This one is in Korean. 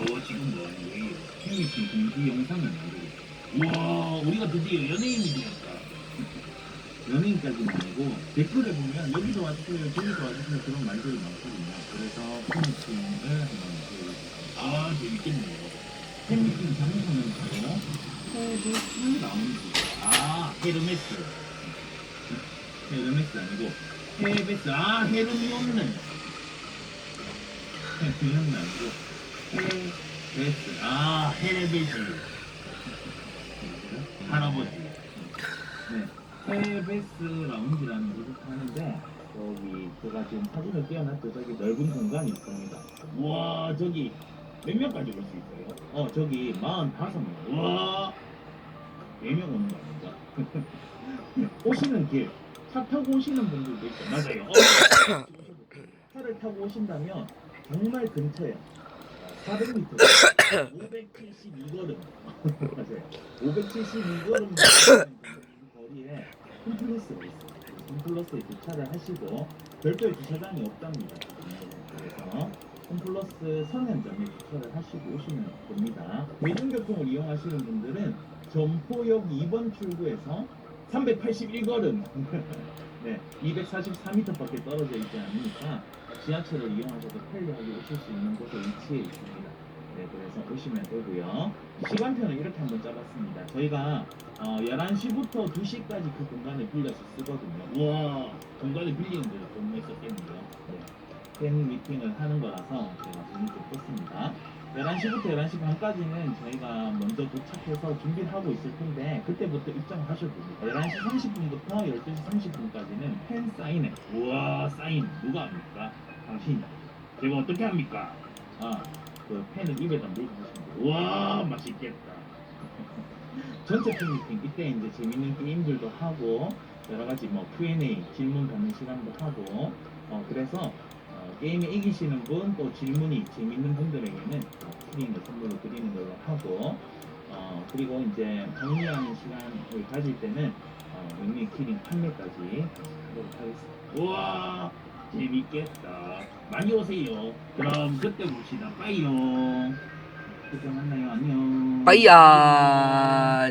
어 지금 뭐 하는 거예요? 팬미팅 공지 영상을 만들고 있어요. 우와 우리가 드디어 연예인이 되었다. 연예인까지는 아니고 댓글에 보면 여기도 와주세요 저기도 와주세요 그런 말들이 많거든요. 그래서 팬미팅을 한번 해보겠습니다. 아 재밌겠네요. 팬미팅 장소는 바로 헤르메스 라운지. 아 헤르메스. 헤르메스 아니고 헤베스. 아 헤르미온네. 헤르미온네 아니고 헤베스. 아 헤레베스. 할아버지. 네. 헤베스 라운지라는 곳을 하는데 여기 제가 지금 사진을 띄워놨죠. 저기 넓은 공간이 있습니다. 우와 저기 몇 명까지 올 수 있어요? 어 저기 45명. 우와 4명 오는 거 아닌가? 오시는 길. 차 타고 오시는 분들도 있고 맞아요. 어, 차를 타고 오신다면 정말 근처에 400m 572걸음 맞아요. 572걸음 거리에 홈플러스가 있어요. 홈플러스에 주차를 하시고 별도의 주차장이 없답니다. 그래서 홈플러스 성현점에 주차를 하시고 오시면 됩니다. 대중교통을 이용하시는 분들은 점포역 2번 출구에서 381걸음 네, 244m밖에 떨어져 있지 않으니까 지하철을 이용하셔도 편리하게 오실 수 있는 곳에 위치해 있습니다. 네, 그래서 오시면 되고요. 시간표는 이렇게 한번 짜봤습니다. 저희가 어, 11시부터 2시까지 그 공간을 빌려서 쓰거든요. 우와, 공간을 빌리는 데도 돈을 썼겠는데요. 네. 팬 미팅을 하는 거라서 제가 재밌게 썼습니다. 11시부터 11시 반까지는 저희가 먼저 도착해서 준비를 하고 있을 텐데 그때부터 입장을 하셔도 됩니다. 11시 30분부터 12시 30분까지는 팬 사인회. 우와, 사인 누가 합니까? 당신. 제가 어떻게 합니까? 아, 그 팬을 입에다 물고 하시면 돼요. 우와, 맛있겠다. 전체 팬 미팅 이때 이제 재밌는 게임들도 하고 여러 가지 뭐 Q&A 질문 받는 시간도 하고 어 그래서 어, 게임에 이기시는 분 또 질문이 재밌는 분들에게는 어, 키링을 선물로 드리는 걸로 하고 어 그리고 이제 정리하는 시간을 가질 때는 어, 영미 키링 판매까지 하도록 하겠습니다. 우와 재밌겠다. 많이 오세요. 그럼 그때 봅시다. 빠이요. 그때 만나요. 안녕. 빠이야